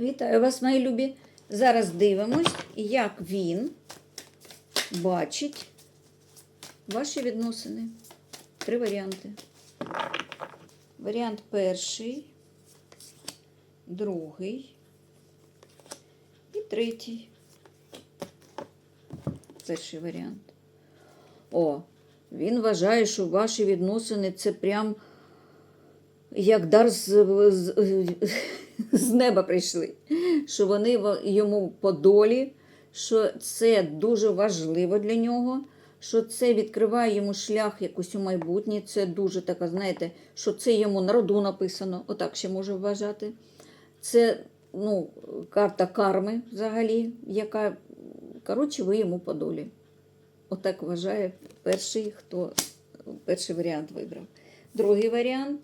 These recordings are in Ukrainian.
Вітаю вас, мої любі. Зараз дивимось, як він бачить ваші відносини. Три варіанти. Варіант перший, другий і третій. Перший варіант. О, він вважає, що ваші відносини це прям як дар з, з, неба прийшли, що вони йому по долі, що це дуже важливо для нього, що це відкриває йому шлях якось у майбутнє. Це дуже така, знаєте, що це йому на роду написано, отак ще може вважати. Це ну, карта карми взагалі, яка, коротше, ви йому по долі. Отак вважає перший, хто перший варіант вибрав. Другий варіант.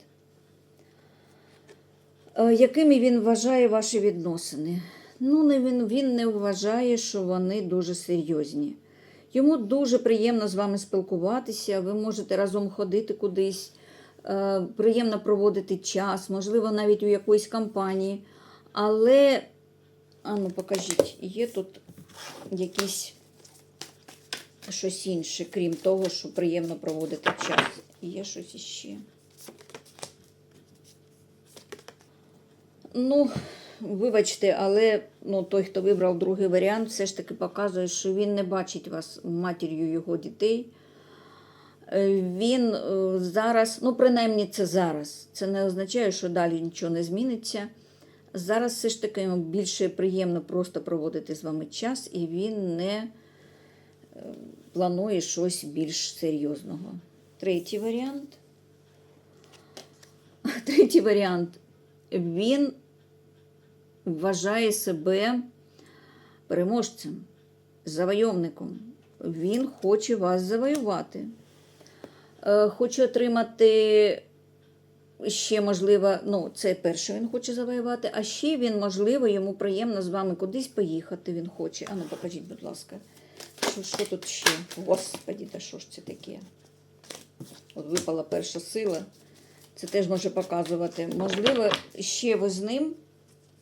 Е, Якими він вважає ваші відносини? Ну, не він, він не вважає, що вони дуже серйозні. Йому дуже приємно з вами спілкуватися, ви можете разом ходити кудись, е, приємно проводити час, можливо, навіть у якоїсь компанії. Але, а ну покажіть, є тут якісь щось інше, крім того, що приємно проводити час. Є щось іще. Ну, вибачте, але ну, той, хто вибрав другий варіант, все ж таки показує, що він не бачить вас матір'ю його дітей. Е, Він е, зараз, ну, принаймні, це зараз. Це не означає, що далі нічого не зміниться. Зараз все ж таки йому більше приємно просто проводити з вами час, і він не е, планує щось більш серйозного. Третій варіант. Третій варіант. Він вважає себе переможцем, завойовником. Він хоче вас завоювати. Е, Хоче отримати ще, можливо, ну, це перше він хоче завоювати, а ще він, можливо, йому приємно з вами кудись поїхати. Він хоче. Ану, покажіть, будь ласка, що, що тут ще? Господі, та що ж це таке? От випала перша сила. Це теж може показувати. Можливо, ще ви з ним,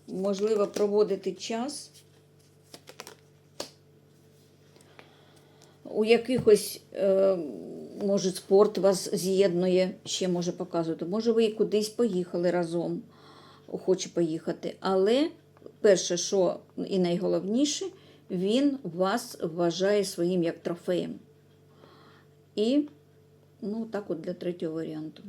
можливо, проводити час у якихось, е, може, спорт вас з'єднує, ще може показувати. Може, ви і кудись поїхали разом, хоче поїхати. Але перше, що і найголовніше, він вас вважає своїм як трофеєм. І, ну, так от для третього варіанту.